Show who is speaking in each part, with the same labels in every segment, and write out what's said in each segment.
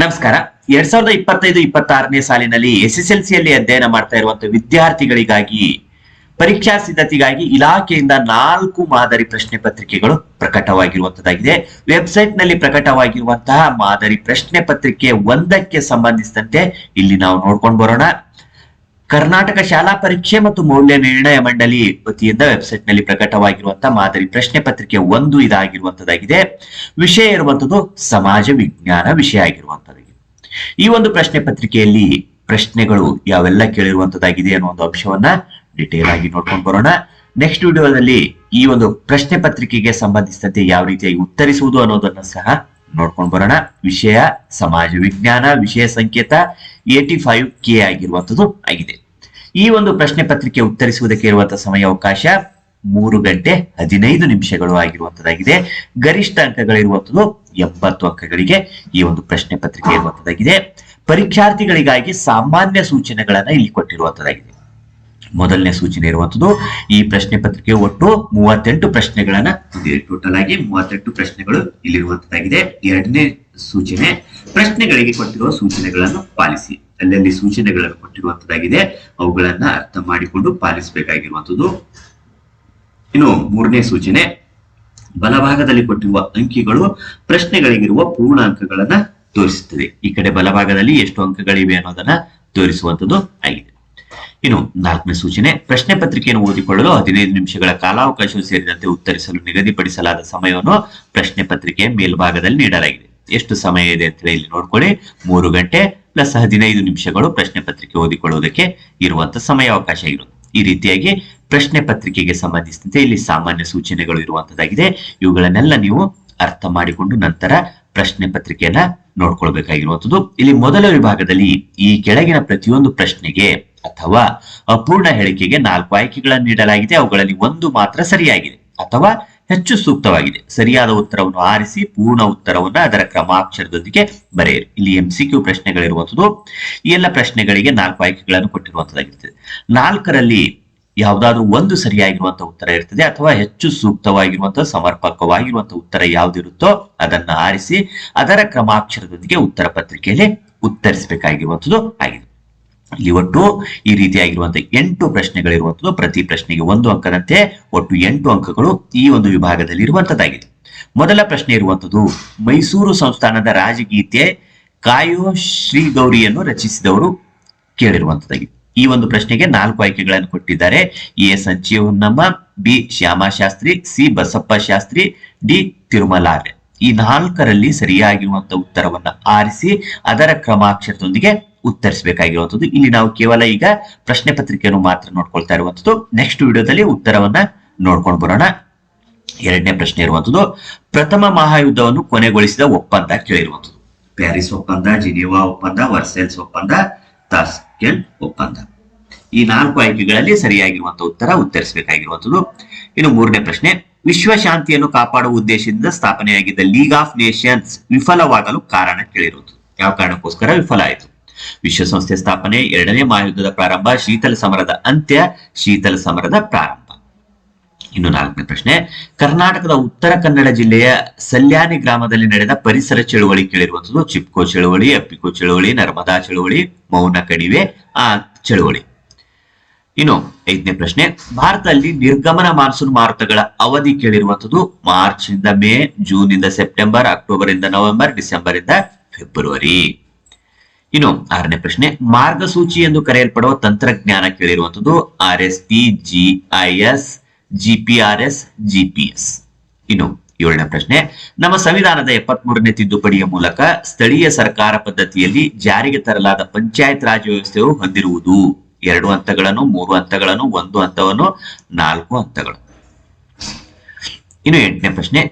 Speaker 1: ನಮಸ್ಕಾರ. ಎರಡ್ ಸಾವಿರದ ಇಪ್ಪತ್ತೈದು, ಇಪ್ಪತ್ತಾರನೇ ಸಾಲಿನಲ್ಲಿ ಎಸ್ ಎಸ್ ಎಲ್ ಸಿಯಲ್ಲಿ ಅಧ್ಯಯನ ಮಾಡ್ತಾ ಇರುವಂತಹ ವಿದ್ಯಾರ್ಥಿಗಳಿಗಾಗಿ, ಪರೀಕ್ಷಾ ಸಿದ್ಧತೆಗಾಗಿ ಇಲಾಖೆಯಿಂದ ನಾಲ್ಕು ಮಾದರಿ ಪ್ರಶ್ನೆ ಪತ್ರಿಕೆಗಳು ಪ್ರಕಟವಾಗಿರುವಂತದ್ದಾಗಿದೆ ವೆಬ್ಸೈಟ್ನಲ್ಲಿ ಪ್ರಕಟವಾಗಿರುವಂತಹ ಮಾದರಿ ಪ್ರಶ್ನೆ ಪತ್ರಿಕೆ ಒಂದಕ್ಕೆ ಸಂಬಂಧಿಸಿದಂತೆ ಇಲ್ಲಿ ನಾವು ನೋಡ್ಕೊಂಡು ಬರೋಣ. ಕರ್ನಾಟಕ ಶಾಲಾ ಪರೀಕ್ಷೆ ಮತ್ತು ಮೌಲ್ಯ ನಿರ್ಣಯ ಮಂಡಳಿ ವತಿಯಿಂದ ವೆಬ್ಸೈಟ್ನಲ್ಲಿ ಪ್ರಕಟವಾಗಿರುವಂತಹ ಮಾದರಿ ಪ್ರಶ್ನೆ ಪತ್ರಿಕೆ ಒಂದು ಇದಾಗಿರುವಂತದ್ದಾಗಿದೆ ವಿಷಯ ಇರುವಂತದ್ದು ಸಮಾಜ ವಿಜ್ಞಾನ ವಿಷಯ ಆಗಿರುವಂತದ್ದಾಗಿದೆ ಈ ಒಂದು ಪ್ರಶ್ನೆ ಪತ್ರಿಕೆಯಲ್ಲಿ ಪ್ರಶ್ನೆಗಳು ಯಾವೆಲ್ಲ ಕೇಳಿರುವಂತದ್ದಾಗಿದೆ ಅನ್ನೋ ಒಂದು ಅಂಶವನ್ನ ಡಿಟೇಲ್ ಆಗಿ ನೋಡ್ಕೊಂಡು ಬರೋಣ. ನೆಕ್ಸ್ಟ್ ವಿಡಿಯೋದಲ್ಲಿ ಈ ಒಂದು ಪ್ರಶ್ನೆ ಪತ್ರಿಕೆಗೆ ಸಂಬಂಧಿಸಿದಂತೆ ಯಾವ ರೀತಿಯಾಗಿ ಉತ್ತರಿಸುವುದು ಅನ್ನೋದನ್ನ ಸಹ ನೋಡ್ಕೊಂಡು ಬರೋಣ. ವಿಷಯ, ಸಮಾಜ ವಿಜ್ಞಾನ, ವಿಷಯ ಸಂಕೇತ ಏಟಿ ಫೈವ್ ಕೆ ಆಗಿರುವಂತದ್ದು ಆಗಿದೆ. ಈ ಒಂದು ಪ್ರಶ್ನೆ ಪತ್ರಿಕೆ ಉತ್ತರಿಸುವುದಕ್ಕೆ ಇರುವಂತಹ ಸಮಯಾವಕಾಶ ಮೂರು ಗಂಟೆ ಹದಿನೈದು ನಿಮಿಷಗಳು ಆಗಿರುವಂತದ್ದಾಗಿದೆ ಗರಿಷ್ಠ ಅಂಕಗಳಿರುವಂತದ್ದು ಎಂಬತ್ತು ಅಂಕಗಳಿಗೆ ಈ ಒಂದು ಪ್ರಶ್ನೆ ಪತ್ರಿಕೆ ಇರುವಂತದ್ದಾಗಿದೆ ಪರೀಕ್ಷಾರ್ಥಿಗಳಿಗಾಗಿ ಸಾಮಾನ್ಯ ಸೂಚನೆಗಳನ್ನ ಇಲ್ಲಿ ಕೊಟ್ಟಿರುವಂತದ್ದಾಗಿದೆ ಮೊದಲನೇ ಸೂಚನೆ ಇರುವಂತದ್ದು ಈ ಪ್ರಶ್ನೆ ಪತ್ರಿಕೆ ಒಟ್ಟು ಮೂವತ್ತೆಂಟು ಪ್ರಶ್ನೆಗಳನ್ನ ಟೋಟಲ್ ಆಗಿ ಮೂವತ್ತೆಂಟು ಪ್ರಶ್ನೆಗಳು ಇಲ್ಲಿರುವಂತದ್ದಾಗಿದೆ ಎರಡನೇ ಸೂಚನೆ, ಪ್ರಶ್ನೆಗಳಿಗೆ ಕೊಟ್ಟಿರುವ ಸೂಚನೆಗಳನ್ನು ಪಾಲಿಸಿ. ಅಲ್ಲಲ್ಲಿ ಸೂಚನೆಗಳನ್ನು ಕೊಟ್ಟಿರುವಂತದ್ದಾಗಿದೆ. ಅವುಗಳನ್ನ ಅರ್ಥ ಮಾಡಿಕೊಂಡು ಪಾಲಿಸಬೇಕಾಗಿರುವಂತದ್ದು. ಇನ್ನು ಮೂರನೇ ಸೂಚನೆ, ಬಲಭಾಗದಲ್ಲಿ ಕೊಟ್ಟಿರುವ ಅಂಕಿಗಳು ಪ್ರಶ್ನೆಗಳಿಗಿರುವ ಪೂರ್ಣ ಅಂಕಗಳನ್ನ ತೋರಿಸುತ್ತದೆ ಈ ಕಡೆ ಬಲಭಾಗದಲ್ಲಿ ಎಷ್ಟು ಅಂಕಗಳಿವೆ ಅನ್ನೋದನ್ನ ತೋರಿಸುವಂತದ್ದು ಆಗಿದೆ. ಇನ್ನು ನಾಲ್ಕನೇ ಸೂಚನೆ, ಪ್ರಶ್ನೆ ಪತ್ರಿಕೆಯನ್ನು ಓದಿಕೊಳ್ಳಲು ಹದಿನೈದು ನಿಮಿಷಗಳ ಕಾಲಾವಕಾಶವು ಸೇರಿದಂತೆ ಉತ್ತರಿಸಲು ನಿಗದಿಪಡಿಸಲಾದ ಸಮಯವನ್ನು ಪ್ರಶ್ನೆ ಪತ್ರಿಕೆಯ ಮೇಲ್ಭಾಗದಲ್ಲಿ ನೀಡಲಾಗಿದೆ. ಎಷ್ಟು ಸಮಯ ಇದೆ ಅಂತ ಹೇಳಿ ಇಲ್ಲಿ ನೋಡ್ಕೊಳ್ಳಿ. ಮೂರು ಗಂಟೆ ಪ್ಲಸ್ ಹದಿನೈದು ನಿಮಿಷಗಳು ಪ್ರಶ್ನೆ ಪತ್ರಿಕೆ ಓದಿಕೊಳ್ಳುವುದಕ್ಕೆ ಸಮಯ ಸಮಯಾವಕಾಶ ಇರುತ್ತೆ ಈ ರೀತಿಯಾಗಿ ಪ್ರಶ್ನೆ ಪತ್ರಿಕೆಗೆ ಸಂಬಂಧಿಸಿದಂತೆ ಇಲ್ಲಿ ಸಾಮಾನ್ಯ ಸೂಚನೆಗಳು ಇರುವಂತದ್ದಾಗಿದೆ. ಇವುಗಳನ್ನೆಲ್ಲ ನೀವು ಅರ್ಥ ಮಾಡಿಕೊಂಡು ನಂತರ ಪ್ರಶ್ನೆ ಪತ್ರಿಕೆಯನ್ನ ನೋಡ್ಕೊಳ್ಬೇಕಾಗಿರುವಂತದ್ದು. ಇಲ್ಲಿ ಮೊದಲ ವಿಭಾಗದಲ್ಲಿ ಈ ಕೆಳಗಿನ ಪ್ರತಿಯೊಂದು ಪ್ರಶ್ನೆಗೆ ಅಥವಾ ಅಪೂರ್ಣ ಹೇಳಿಕೆಗೆ ನಾಲ್ಕು ಆಯ್ಕೆಗಳನ್ನು ನೀಡಲಾಗಿದೆ. ಅವುಗಳಲ್ಲಿ ಒಂದು ಮಾತ್ರ ಸರಿಯಾಗಿದೆ. ಅಥವಾ ಹೆಚ್ಚು ಸೂಕ್ತವಾಗಿದೆ. ಸರಿಯಾದ ಉತ್ತರವನ್ನು ಆರಿಸಿ, ಪೂರ್ಣ ಉತ್ತರವನ್ನ ಅದರ ಕ್ರಮಾಕ್ಷರದೊಂದಿಗೆ ಬರೆಯಿರಿ. ಇಲ್ಲಿ ಎಂ ಸಿ ಕ್ಯೂ ಪ್ರಶ್ನೆಗಳಿರುವಂಥದ್ದು, ಈ ಎಲ್ಲ ಪ್ರಶ್ನೆಗಳಿಗೆ ನಾಲ್ಕು ಆಯ್ಕೆಗಳನ್ನು ಕೊಟ್ಟಿರುವಂತದ್ದಾಗಿರ್ತದೆ ನಾಲ್ಕರಲ್ಲಿ ಯಾವುದಾದ್ರೂ ಒಂದು ಸರಿಯಾಗಿರುವಂತಹ ಉತ್ತರ ಇರ್ತದೆ ಅಥವಾ ಹೆಚ್ಚು ಸೂಕ್ತವಾಗಿರುವಂತಹ ಸಮರ್ಪಕವಾಗಿರುವಂತಹ ಉತ್ತರ ಯಾವ್ದಿರುತ್ತೋ ಅದನ್ನ ಆರಿಸಿ, ಅದರ ಕ್ರಮಾಕ್ಷರದೊಂದಿಗೆ ಉತ್ತರ ಪತ್ರಿಕೆಯಲ್ಲಿ ಉತ್ತರಿಸಬೇಕಾಗಿರುವಂತದ್ದು ಆಗಿದೆ. ಇಲ್ಲಿ ಒಟ್ಟು ಈ ರೀತಿಯಾಗಿರುವಂತಹ ಎಂಟು ಪ್ರಶ್ನೆಗಳಿರುವಂತದ್ದು ಪ್ರತಿ ಪ್ರಶ್ನೆಗೆ ಒಂದು ಅಂಕದಂತೆ ಒಟ್ಟು ಎಂಟು ಅಂಕಗಳು ಈ ಒಂದು ವಿಭಾಗದಲ್ಲಿ ಇರುವಂತದ್ದಾಗಿದೆ ಮೊದಲ ಪ್ರಶ್ನೆ ಇರುವಂತದ್ದು ಮೈಸೂರು ಸಂಸ್ಥಾನದ ರಾಜಗೀತೆ ಕಾಯೋ ಶ್ರೀ ಗೌರಿಯನ್ನು ರಚಿಸಿದವರು ಕೇಳಿರುವಂತದ್ದಾಗಿದೆ ಈ ಒಂದು ಪ್ರಶ್ನೆಗೆ ನಾಲ್ಕು ಆಯ್ಕೆಗಳನ್ನು ಕೊಟ್ಟಿದ್ದಾರೆ. A Sanjeev Honnamma B Shyamashastri, C Basappa Shastri, D Tirumalar. ಈ ನಾಲ್ಕರಲ್ಲಿ ಸರಿಯಾಗಿರುವಂತಹ ಉತ್ತರವನ್ನ ಆರಿಸಿ ಅದರ ಕ್ರಮಾಕ್ಷರದೊಂದಿಗೆ ಉತ್ತರಿಸಬೇಕಾಗಿರುವಂತದ್ದು ಇಲ್ಲಿ ನಾವು ಕೇವಲ ಈಗ ಪ್ರಶ್ನೆ ಪತ್ರಿಕೆಯನ್ನು ಮಾತ್ರ ನೋಡ್ಕೊಳ್ತಾ ಇರುವಂತದ್ದು ನೆಕ್ಸ್ಟ್ ವಿಡಿಯೋದಲ್ಲಿ ಉತ್ತರವನ್ನ ನೋಡ್ಕೊಂಡು ಬರೋಣ. ಎರಡನೇ ಪ್ರಶ್ನೆ ಇರುವಂತದ್ದು ಪ್ರಥಮ ಮಹಾಯುದ್ಧವನ್ನು ಕೊನೆಗೊಳಿಸಿದ ಒಪ್ಪಂದ ಕೇಳಿರುವಂಥದ್ದು. ಪ್ಯಾರಿಸ್ ಒಪ್ಪಂದ, ಜಿನಿವಾ ಒಪ್ಪಂದ, ವರ್ಸೆಲ್ಸ್ ಒಪ್ಪಂದ, ತಾಸ್ಕೆಲ್ ಒಪ್ಪಂದ. ಈ ನಾಲ್ಕು ಆಯ್ಕೆಗಳಲ್ಲಿ ಸರಿಯಾಗಿರುವಂತಹ ಉತ್ತರ ಉತ್ತರಿಸಬೇಕಾಗಿರುವಂತದ್ದು ಇನ್ನು ಮೂರನೇ ಪ್ರಶ್ನೆ, ವಿಶ್ವ ಶಾಂತಿಯನ್ನು ಕಾಪಾಡುವ ಉದ್ದೇಶದಿಂದ ಸ್ಥಾಪನೆಯಾಗಿದ್ದ ಲೀಗ್ ಆಫ್ ನೇಷನ್ಸ್ ವಿಫಲವಾಗಲು ಕಾರಣ ಕೇಳಿರುವುದು ಯಾವ ಕಾರಣಕ್ಕೋಸ್ಕರ ವಿಫಲ ಆಯಿತು? ವಿಶ್ವಸಂಸ್ಥೆ ಸ್ಥಾಪನೆ ಎರಡನೇ ಮಹಾಯುದ್ಧದ ಪ್ರಾರಂಭ, ಶೀತಲ ಸಮರದ ಅಂತ್ಯ, ಶೀತಲ ಸಮರದ ಪ್ರಾರಂಭ. ಇನ್ನು ನಾಲ್ಕನೇ ಪ್ರಶ್ನೆ, ಕರ್ನಾಟಕದ ಉತ್ತರ ಕನ್ನಡ ಜಿಲ್ಲೆಯ ಸಲ್ಯಾನಿ ಗ್ರಾಮದಲ್ಲಿ ನಡೆದ ಪರಿಸರ ಚಳುವಳಿ ಕೇಳಿರುವಂತದ್ದು ಚಿಪ್ಕೋ ಚಳುವಳಿ, ಅಪ್ಪಿಕೋ ಚಳುವಳಿ, ನರ್ಮದಾ ಚಳುವಳಿ, ಮೌನ ಕಣಿವೆ, ಆ ಚಳುವಳಿ. ಇನ್ನು ಐದನೇ ಪ್ರಶ್ನೆ, ಭಾರತದಲ್ಲಿ ನಿರ್ಗಮನ ಮಾನ್ಸೂನ್ ಮಾರುತಗಳ ಅವಧಿ ಕೇಳಿರುವಂತದ್ದು ಮಾರ್ಚ್ ಇಂದ ಮೇ ಜೂನ್ ಇಂದ ಸೆಪ್ಟೆಂಬರ್ ಅಕ್ಟೋಬರ್ ಇಂದ ನವೆಂಬರ್ ಡಿಸೆಂಬರ್ ಇಂದ ಫೆಬ್ರವರಿ. ಇನ್ನು ಆರನೇ ಪ್ರಶ್ನೆ, ಮಾರ್ಗಸೂಚಿ ಎಂದು ಕರೆಯಲ್ಪಡುವ ತಂತ್ರಜ್ಞಾನ ಕೇಳಿರುವಂತದ್ದು R S P G I S GPRS GPS ಇನ್ನು ಏಳನೇ ಪ್ರಶ್ನೆ, ನಮ್ಮ ಸಂವಿಧಾನದ ಎಪ್ಪತ್ತ್ ಮೂರನೇ ತಿದ್ದುಪಡಿಯ ಮೂಲಕ ಸ್ಥಳೀಯ ಸರ್ಕಾರ ಪದ್ಧತಿಯಲ್ಲಿ ಜಾರಿಗೆ ತರಲಾದ ಪಂಚಾಯತ್ ರಾಜ್ ವ್ಯವಸ್ಥೆಯು ಹೊಂದಿರುವುದು. ಎರಡು ಹಂತಗಳನ್ನು, ಮೂರು ಹಂತಗಳನ್ನು, ಒಂದು ಹಂತವನ್ನು, ನಾಲ್ಕು ಹಂತಗಳು ಇನ್ನು ಎಂಟನೇ ಪ್ರಶ್ನೆ,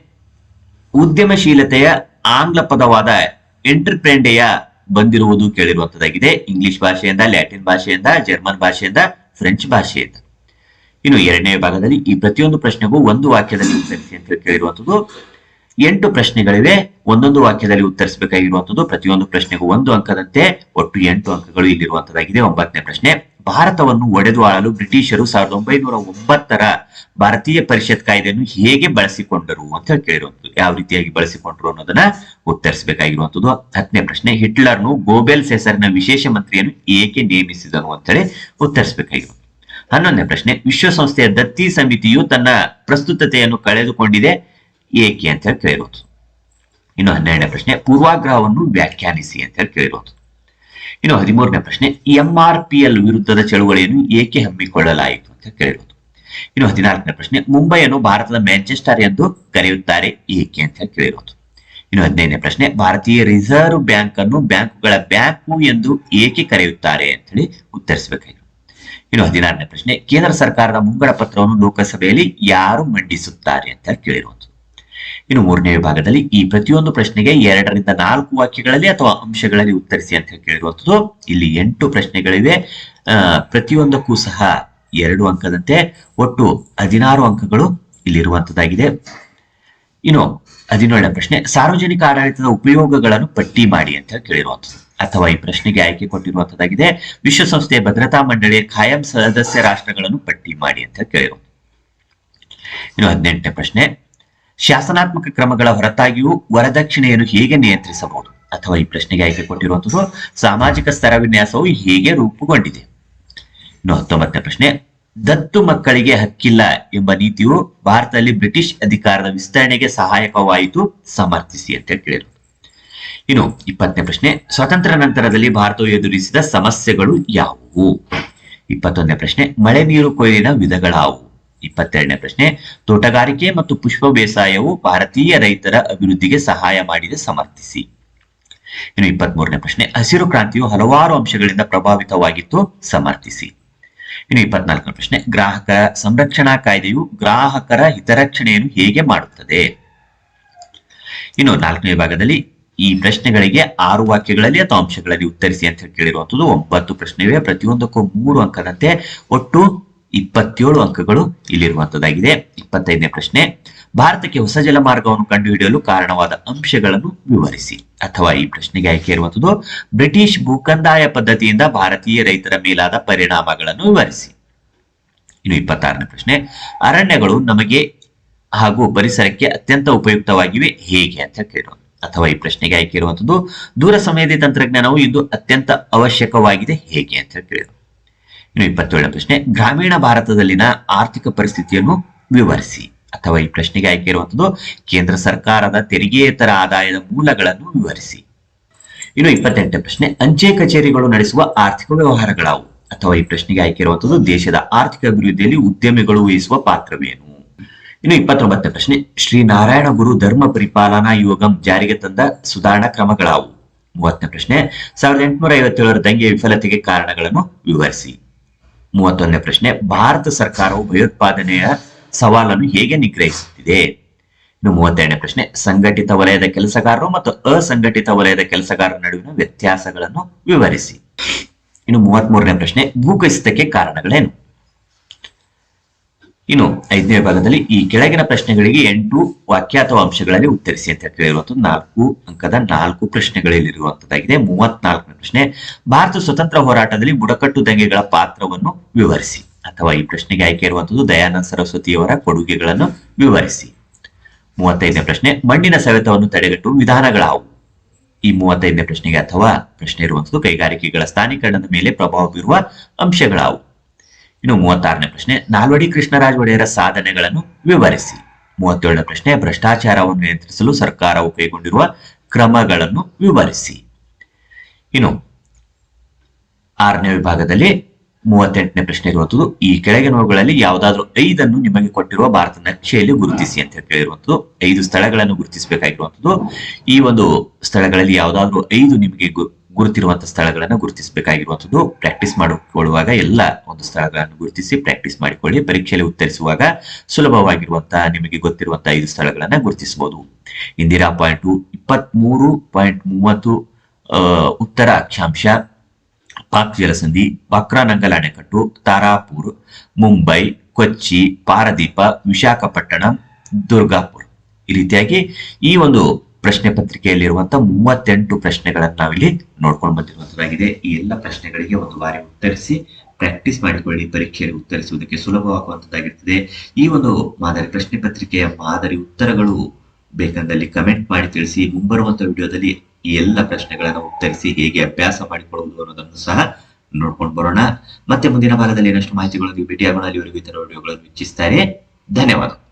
Speaker 1: ಉದ್ಯಮಶೀಲತೆಯ ಆಂಗ್ಲ ಪದವಾದ ಎಂಟರ್ಪ್ರೆಂಡೆಯ ಬಂದಿರುವುದು ಕೇಳಿರುವಂತದಾಗಿದೆ ಇಂಗ್ಲಿಷ್ ಭಾಷೆಯಿಂದ ಲ್ಯಾಟಿನ್ ಭಾಷೆಯಿಂದ ಜರ್ಮನ್ ಭಾಷೆಯಿಂದ ಫ್ರೆಂಚ್ ಭಾಷೆಯಿಂದ. ಇನ್ನು ಎರಡನೇ ಭಾಗದಲ್ಲಿ ಈ ಪ್ರತಿಯೊಂದು ಪ್ರಶ್ನೆಗೂ ಒಂದು ವಾಕ್ಯದಲ್ಲಿ ಉತ್ತರಿಸಿ ಅಂತ ಕೇಳಿರುವಂತದ್ದು. ಎಂಟು ಪ್ರಶ್ನೆಗಳಿವೆ, ಒಂದೊಂದು ವಾಕ್ಯದಲ್ಲಿ ಉತ್ತರಿಸಬೇಕಾಗಿರುವಂತದ್ದು. ಪ್ರತಿಯೊಂದು ಪ್ರಶ್ನೆಗೂ ಒಂದು ಅಂಕದಂತೆ ಒಟ್ಟು ಎಂಟು ಅಂಕಗಳು ಇಲ್ಲಿರುವಂತದ್ದಾಗಿದೆ ಒಂಬತ್ತನೇ ಪ್ರಶ್ನೆ. ಭಾರತವನ್ನು ಒಡೆದು ಆಳಲು ಬ್ರಿಟಿಷರು ಸಾವಿರದ ಒಂಬೈನೂರ ಒಂಬತ್ತರ ಭಾರತೀಯ ಪರಿಷತ್ ಕಾಯ್ದೆಯನ್ನು ಹೇಗೆ ಬಳಸಿಕೊಂಡರು ಅಂತ ಕೇಳಿರುವಂತದ್ದು ಯಾವ ರೀತಿಯಾಗಿ ಬಳಸಿಕೊಂಡರು ಅನ್ನೋದನ್ನ ಉತ್ತರಿಸಬೇಕಾಗಿರುವಂತದ್ದು ಹತ್ತನೇ ಪ್ರಶ್ನೆ, ಹಿಟ್ಲರ್ನು ಗೋಬೆಲ್ಸ್ ಹೆಸರಿನ ವಿಶೇಷ ಮಂತ್ರಿಯನ್ನು ಏಕೆ ನೇಮಿಸಿದನು ಅಂತ ಹೇಳಿ ಉತ್ತರಿಸಬೇಕಾಗಿರುವಂತದ್ದು ಹನ್ನೊಂದನೇ ಪ್ರಶ್ನೆ, ವಿಶ್ವಸಂಸ್ಥೆಯ ದತ್ತಿ ಸಮಿತಿಯು ತನ್ನ ಪ್ರಸ್ತುತತೆಯನ್ನು ಕಳೆದುಕೊಂಡಿದೆ ಏಕೆ ಅಂತ ಹೇಳಿ ಕೇಳಿರುವಂತದ್ದು ಇನ್ನು ಹನ್ನೆರಡನೇ ಪ್ರಶ್ನೆ, ಪೂರ್ವಾಗ್ರಹವನ್ನು ವ್ಯಾಖ್ಯಾನಿಸಿ ಅಂತ ಹೇಳಿ ಕೇಳಿರುವಂತದ್ದು ಇನ್ನು ಹದಿಮೂರನೇ ಪ್ರಶ್ನೆ ಎಂ ಆರ್ ಪಿ ಎಲ್ ವಿರುದ್ಧದ ಚಳುವಳಿಯನ್ನು ಏಕೆ ಹಮ್ಮಿಕೊಳ್ಳಲಾಯಿತು ಅಂತ ಕೇಳಿರುವುದು ಇನ್ನು ಹದಿನಾಲ್ಕನೇ ಪ್ರಶ್ನೆ, ಮುಂಬೈಯನ್ನು ಭಾರತದ ಮ್ಯಾಂಚೆಸ್ಟರ್ ಎಂದು ಕರೆಯುತ್ತಾರೆ ಏಕೆ ಅಂತ ಕೇಳಿರೋದು. ಇನ್ನು ಹದಿನೈದನೇ ಪ್ರಶ್ನೆ, ಭಾರತೀಯ ರಿಸರ್ವ್ ಬ್ಯಾಂಕ್ ಅನ್ನು ಬ್ಯಾಂಕುಗಳ ಬ್ಯಾಂಕು ಎಂದು ಏಕೆ ಕರೆಯುತ್ತಾರೆ ಅಂತ ಹೇಳಿ ಉತ್ತರಿಸಬೇಕಾಗಿದೆ. ಇನ್ನು ಹದಿನಾರನೇ ಪ್ರಶ್ನೆ, ಕೇಂದ್ರ ಸರ್ಕಾರದ ಮುಂಗಡ ಪತ್ರವನ್ನು ಲೋಕಸಭೆಯಲ್ಲಿ ಯಾರು ಮಂಡಿಸುತ್ತಾರೆ ಅಂತ ಕೇಳಿರೋದು. ಇನ್ನು ಮೂರನೇ ವಿಭಾಗದಲ್ಲಿ ಈ ಪ್ರತಿಯೊಂದು ಪ್ರಶ್ನೆಗೆ ಎರಡರಿಂದ ನಾಲ್ಕು ವಾಕ್ಯಗಳಲ್ಲಿ ಅಥವಾ ಅಂಶಗಳಲ್ಲಿ ಉತ್ತರಿಸಿ ಅಂತ ಕೇಳಿರುವಂಥದ್ದು, ಇಲ್ಲಿ ಎಂಟು ಪ್ರಶ್ನೆಗಳಿವೆ. ಪ್ರತಿಯೊಂದಕ್ಕೂ ಸಹ ಎರಡು ಅಂಕದಂತೆ, ಒಟ್ಟು ಹದಿನಾರು ಅಂಕಗಳು ಇಲ್ಲಿರುವಂತದ್ದಾಗಿದೆ ಇನ್ನು ಹದಿನೇಳನೇ ಪ್ರಶ್ನೆ, ಸಾರ್ವಜನಿಕ ಆಡಳಿತದ ಉಪಯೋಗಗಳನ್ನು ಪಟ್ಟಿ ಮಾಡಿ ಅಂತ ಕೇಳಿರುವಂಥದ್ದು, ಅಥವಾ ಈ ಪ್ರಶ್ನೆಗೆ ಆಯ್ಕೆ ಕೊಟ್ಟಿರುವಂತದ್ದಾಗಿದೆ ವಿಶ್ವಸಂಸ್ಥೆಯ ಭದ್ರತಾ ಮಂಡಳಿಯ ಖಾಯಂ ಸದಸ್ಯ ರಾಷ್ಟ್ರಗಳನ್ನು ಪಟ್ಟಿ ಮಾಡಿ ಅಂತ ಕೇಳಿರುವಂಥದ್ದು. ಇನ್ನು ಹದಿನೆಂಟನೇ ಪ್ರಶ್ನೆ ಶಾಸನಾತ್ಮಕ ಕ್ರಮಗಳ ಹೊರತಾಗಿಯೂ ವರದಕ್ಷಿಣೆಯನ್ನು ಹೇಗೆ ನಿಯಂತ್ರಿಸಬಹುದು? ಅಥವಾ ಈ ಪ್ರಶ್ನೆಗೆ ಆಯ್ಕೆ ಕೊಟ್ಟಿರುವಂತದ್ದು ಸಾಮಾಜಿಕ ಸ್ತರ ವಿನ್ಯಾಸವು ಹೇಗೆ ರೂಪುಗೊಂಡಿದೆ? ಇನ್ನು ಹತ್ತೊಂಬತ್ತನೇ ಪ್ರಶ್ನೆ, ದತ್ತು ಮಕ್ಕಳಿಗೆ ಹಕ್ಕಿಲ್ಲ ಎಂಬ ನೀತಿಯು ಭಾರತದಲ್ಲಿ ಬ್ರಿಟಿಷ್ ಅಧಿಕಾರದ ವಿಸ್ತರಣೆಗೆ ಸಹಾಯಕವಾಯಿತು, ಸಮರ್ಥಿಸಿ ಅಂತ ಕೇಳಿರೋದು ಇನ್ನು ಇಪ್ಪತ್ತನೇ ಪ್ರಶ್ನೆ ಸ್ವಾತಂತ್ರ್ಯ ನಂತರದಲ್ಲಿ ಭಾರತವು ಎದುರಿಸಿದ ಸಮಸ್ಯೆಗಳು ಯಾವುವು? ಇಪ್ಪತ್ತೊಂದನೇ ಪ್ರಶ್ನೆ, ಮಳೆ ನೀರು ಕೊಯ್ಲಿನ ವಿಧಗಳಾವು ಇಪ್ಪತ್ತೆರಡನೇ ಪ್ರಶ್ನೆ, ತೋಟಗಾರಿಕೆ ಮತ್ತು ಪುಷ್ಪ ಬೇಸಾಯವು ಭಾರತೀಯ ರೈತರ ಅಭಿವೃದ್ಧಿಗೆ ಸಹಾಯ ಮಾಡಿದೆ ಸಮರ್ಥಿಸಿ. ಇನ್ನು ಇಪ್ಪತ್ಮೂರನೇ ಪ್ರಶ್ನೆ, ಹಸಿರು ಕ್ರಾಂತಿಯು ಹಲವಾರು ಅಂಶಗಳಿಂದ ಪ್ರಭಾವಿತವಾಗಿತ್ತು, ಸಮರ್ಥಿಸಿ. ಇನ್ನು ಇಪ್ಪತ್ನಾಲ್ಕನೇ ಪ್ರಶ್ನೆ, ಗ್ರಾಹಕ ಸಂರಕ್ಷಣಾ ಕಾಯ್ದೆಯು ಗ್ರಾಹಕರ ಹಿತರಕ್ಷಣೆಯನ್ನು ಹೇಗೆ ಮಾಡುತ್ತದೆ? ಇನ್ನು ನಾಲ್ಕನೇ ವಿಭಾಗದಲ್ಲಿ ಈ ಪ್ರಶ್ನೆಗಳಿಗೆ ಆರು ವಾಕ್ಯಗಳಲ್ಲಿ ಅಥವಾ ಅಂಶಗಳಲ್ಲಿ ಉತ್ತರಿಸಿ ಅಂತ ಹೇಳಿ ಕೇಳಿರುವಂತದ್ದು ಒಂಬತ್ತು ಪ್ರಶ್ನೆ ಪ್ರತಿಯೊಂದಕ್ಕೂ ಮೂರು ಅಂಕದಂತೆ ಒಟ್ಟು ಇಪ್ಪತ್ತೇಳು ಅಂಕಗಳು ಇಲ್ಲಿರುವಂತದ್ದಾಗಿದೆ. ಇಪ್ಪತ್ತೈದನೇ ಪ್ರಶ್ನೆ, ಭಾರತಕ್ಕೆ ಹೊಸ ಜಲಮಾರ್ಗವನ್ನು ಕಂಡುಹಿಡಿಯಲು ಕಾರಣವಾದ ಅಂಶಗಳನ್ನು ವಿವರಿಸಿ. ಅಥವಾ ಈ ಪ್ರಶ್ನೆಗೆ ಆಯ್ಕೆ ಇರುವಂತದ್ದು, ಬ್ರಿಟಿಷ್ ಭೂಕಂದಾಯ ಪದ್ಧತಿಯಿಂದ ಭಾರತೀಯ ರೈತರ ಮೇಲಾದ ಪರಿಣಾಮಗಳನ್ನು ವಿವರಿಸಿ. ಇನ್ನು ಇಪ್ಪತ್ತಾರನೇ ಪ್ರಶ್ನೆ, ಅರಣ್ಯಗಳು ನಮಗೆ ಹಾಗೂ ಪರಿಸರಕ್ಕೆ ಅತ್ಯಂತ ಉಪಯುಕ್ತವಾಗಿವೆ ಹೇಗೆ ಅಂತ ಕೇಳೋದು ಅಥವಾ ಈ ಪ್ರಶ್ನೆಗೆ ಆಯ್ಕೆ ಇರುವಂತದ್ದು ದೂರ ಸಮಯದ ತಂತ್ರಜ್ಞಾನವು ಇಂದು ಅತ್ಯಂತ ಅವಶ್ಯಕವಾಗಿದೆ ಹೇಗೆ ಅಂತ ಕೇಳೋಣ. ಇನ್ನು ಇಪ್ಪತ್ತೇಳನೇ ಪ್ರಶ್ನೆ, ಗ್ರಾಮೀಣ ಭಾರತದಲ್ಲಿನ ಆರ್ಥಿಕ ಪರಿಸ್ಥಿತಿಯನ್ನು ವಿವರಿಸಿ. ಅಥವಾ ಈ ಪ್ರಶ್ನೆಗೆ ಆಯ್ಕೆ ಇರುವಂತದ್ದು, ಕೇಂದ್ರ ಸರ್ಕಾರದ ತೆರಿಗೆಯೇತರ ಆದಾಯದ ಮೂಲಗಳನ್ನು ವಿವರಿಸಿ. ಇನ್ನು ಇಪ್ಪತ್ತೆಂಟನೇ ಪ್ರಶ್ನೆ, ಅಂಚೆ ಕಚೇರಿಗಳು ನಡೆಸುವ ಆರ್ಥಿಕ ವ್ಯವಹಾರಗಳಾವು? ಅಥವಾ ಈ ಪ್ರಶ್ನೆಗೆ ಆಯ್ಕೆ ಇರುವಂತದ್ದು, ದೇಶದ ಆರ್ಥಿಕ ಅಭಿವೃದ್ಧಿಯಲ್ಲಿ ಉದ್ಯಮಿಗಳು ವಹಿಸುವ ಪಾತ್ರವೇನು? ಇನ್ನು ಇಪ್ಪತ್ತೊಂಬತ್ತನೇ ಪ್ರಶ್ನೆ ಶ್ರೀ ನಾರಾಯಣ ಗುರು ಧರ್ಮ ಪರಿಪಾಲನಾ ಯೋಗಂ ಜಾರಿಗೆ ತಂದ ಸುಧಾರಣಾ ಕ್ರಮಗಳಾವು? ಮೂವತ್ತನೇ ಪ್ರಶ್ನೆ, ಸಾವಿರದ ಎಂಟುನೂರ ಐವತ್ತೇಳರ ದಂಗೆ ವಿಫಲತೆಗೆ ಕಾರಣಗಳನ್ನು ವಿವರಿಸಿ. ಮೂವತ್ತೊಂದನೇ ಪ್ರಶ್ನೆ, ಭಾರತ ಸರ್ಕಾರವು ಭಯೋತ್ಪಾದನೆಯ ಸವಾಲನ್ನು ಹೇಗೆ ನಿಗ್ರಹಿಸುತ್ತಿದೆ? ಇನ್ನು ಮೂವತ್ತೆರಡನೇ ಪ್ರಶ್ನೆ, ಸಂಘಟಿತ ವಲಯದ ಕೆಲಸಗಾರರು ಮತ್ತು ಅಸಂಘಟಿತ ವಲಯದ ಕೆಲಸಗಾರರ ನಡುವಿನ ವ್ಯತ್ಯಾಸಗಳನ್ನು ವಿವರಿಸಿ. ಇನ್ನು ಮೂವತ್ತ್ ಮೂರನೇ ಪ್ರಶ್ನೆ, ಭೂಕುಸಿತಕ್ಕೆ ಕಾರಣಗಳೇನು? ಇನ್ನು ಐದನೇ ವಿಭಾಗದಲ್ಲಿ ಈ ಕೆಳಗಿನ ಪ್ರಶ್ನೆಗಳಿಗೆ ಎಂಟು ವಾಕ್ಯ ಅಥವಾ ಅಂಶಗಳಲ್ಲಿ ಉತ್ತರಿಸಿ ಅಂತ ಕೇಳಿರುವಂತದ್ದು ನಾಲ್ಕು ಅಂಕದ ನಾಲ್ಕು ಪ್ರಶ್ನೆಗಳಲ್ಲಿರುವಂತದ್ದಾಗಿದೆ. ಮೂವತ್ನಾಲ್ಕನೇ ಪ್ರಶ್ನೆ, ಭಾರತ ಸ್ವತಂತ್ರ ಹೋರಾಟದಲ್ಲಿ ಬುಡಕಟ್ಟು ದಂಗೆಗಳ ಪಾತ್ರವನ್ನು ವಿವರಿಸಿ. ಅಥವಾ ಈ ಪ್ರಶ್ನೆಗೆ ಆಯ್ಕೆ ಇರುವಂತದ್ದು ದಯಾನಂದ ಸರಸ್ವತಿಯವರ ಕೊಡುಗೆಗಳನ್ನು ವಿವರಿಸಿ. ಮೂವತ್ತೈದನೇ ಪ್ರಶ್ನೆ, ಮಣ್ಣಿನ ಸವೆತವನ್ನು ತಡೆಗಟ್ಟುವ ವಿಧಾನಗಳಾವು ಈ ಮೂವತ್ತೈದನೇ ಪ್ರಶ್ನೆಗೆ ಅಥವಾ ಪ್ರಶ್ನೆ ಇರುವಂತದ್ದು ಕೈಗಾರಿಕೆಗಳ ಸ್ಥಾನೀಕರಣದ ಮೇಲೆ ಪ್ರಭಾವ ಬೀರುವ ಅಂಶಗಳಾವು ಇನ್ನು ಮೂವತ್ತಾರನೇ ಪ್ರಶ್ನೆ, ನಾಲ್ವಡಿ ಕೃಷ್ಣರಾಜ ಒಡೆಯರ ಸಾಧನೆಗಳನ್ನು ವಿವರಿಸಿ. ಮೂವತ್ತೇಳನೇ ಪ್ರಶ್ನೆ, ಭ್ರಷ್ಟಾಚಾರವನ್ನು ನಿಯಂತ್ರಿಸಲು ಸರ್ಕಾರವು ಕೈಗೊಂಡಿರುವ ಕ್ರಮಗಳನ್ನು ವಿವರಿಸಿ. ಇನ್ನು ಆರನೇ ವಿಭಾಗದಲ್ಲಿ ಮೂವತ್ತೆಂಟನೇ ಪ್ರಶ್ನೆ ಇರುವಂತದ್ದು ಈ ಕೆಳಗಿನವುಗಳಲ್ಲಿ ಯಾವುದಾದ್ರೂ ಐದನ್ನು ನಿಮಗೆ ಕೊಟ್ಟಿರುವ ಭಾರತ ನಕ್ಷೆಯಲ್ಲಿ ಗುರುತಿಸಿ ಅಂತ ಹೇಳಿರುವಂಥದ್ದು ಐದು ಸ್ಥಳಗಳನ್ನು ಗುರುತಿಸಬೇಕಾಗಿರುವಂತದ್ದು ಈ ಒಂದು ಸ್ಥಳಗಳಲ್ಲಿ ಯಾವುದಾದ್ರೂ ಐದು ನಿಮಗೆ ಗುರುತಿರುವಂತ ಸ್ಥಳಗಳನ್ನು ಗುರುತಿಸಬೇಕಾಗಿರುವಂತದ್ದು ಪ್ರಾಕ್ಟೀಸ್ ಮಾಡಿಕೊಳ್ಳುವಾಗ ಎಲ್ಲ ಒಂದು ಸ್ಥಳಗಳನ್ನು ಗುರುತಿಸಿ ಪ್ರಾಕ್ಟೀಸ್ ಮಾಡಿಕೊಳ್ಳಿ. ಪರೀಕ್ಷೆಯಲ್ಲಿ ಉತ್ತರಿಸುವಾಗ ಸುಲಭವಾಗಿರುವಂತಹ ನಿಮಗೆ ಗೊತ್ತಿರುವಂತಹ ಐದು ಸ್ಥಳಗಳನ್ನ ಗುರುತಿಸಬಹುದು ಇಂದಿರಾ ಪಾಯಿಂಟ್ ಇಪ್ಪತ್ತ್ ಮೂರು ಪಾಯಿಂಟ್ ಮೂವತ್ತು ಉತ್ತರ ಅಕ್ಷಾಂಶ, ಪಾಕ್ ಜಲಸಂಧಿ ಬಕ್ರಾನಂಗಲ್ ಅಣೆಕಟ್ಟು ತಾರಾಪುರ್, ಮುಂಬೈ, ಕೊಚ್ಚಿ, ಪಾರದೀಪ, ವಿಶಾಖಪಟ್ಟಣಂ, ದುರ್ಗಾಪುರ್. ಈ ರೀತಿಯಾಗಿ ಈ ಒಂದು ಪ್ರಶ್ನೆ ಪತ್ರಿಕೆಯಲ್ಲಿರುವಂತಹ ಮೂವತ್ತೆಂಟು ಪ್ರಶ್ನೆಗಳನ್ನ ನಾವಿಲ್ಲಿ ನೋಡ್ಕೊಂಡು ಬಂದಿರುವಂತದ್ದಾಗಿದೆ ಈ ಎಲ್ಲ ಪ್ರಶ್ನೆಗಳಿಗೆ ಒಂದು ಬಾರಿ ಉತ್ತರಿಸಿ ಪ್ರಾಕ್ಟೀಸ್ ಮಾಡಿಕೊಳ್ಳಿ, ಪರೀಕ್ಷೆಯಲ್ಲಿ ಉತ್ತರಿಸುವುದಕ್ಕೆ ಸುಲಭವಾಗುವಂತದ್ದಾಗಿರ್ತದೆ. ಈ ಒಂದು ಮಾದರಿ ಪ್ರಶ್ನೆ ಪತ್ರಿಕೆಯ ಮಾದರಿ ಉತ್ತರಗಳು ಬೇಕಂದಲ್ಲಿ ಕಮೆಂಟ್ ಮಾಡಿ ತಿಳಿಸಿ, ಮುಂಬರುವಂತ ವಿಡಿಯೋದಲ್ಲಿ ಈ ಎಲ್ಲ ಪ್ರಶ್ನೆಗಳನ್ನು ಉತ್ತರಿಸಿ ಹೇಗೆ ಅಭ್ಯಾಸ ಮಾಡಿಕೊಳ್ಳುವುದು ಅನ್ನೋದನ್ನು ಸಹ ನೋಡ್ಕೊಂಡು ಬರೋಣ. ಮತ್ತೆ ಮುಂದಿನ ಭಾಗದಲ್ಲಿ ಏನಷ್ಟು ಮಾಹಿತಿಗಳೊಂದಿಗೆ ಭೇಟಿಯಾಗೋಣ. ಅಲ್ಲಿವರೆಗೂ ಇತರ ವಿಡಿಯೋಗಳನ್ನು ವೀಕ್ಷಿಸ್ತಾರೆ. ಧನ್ಯವಾದ.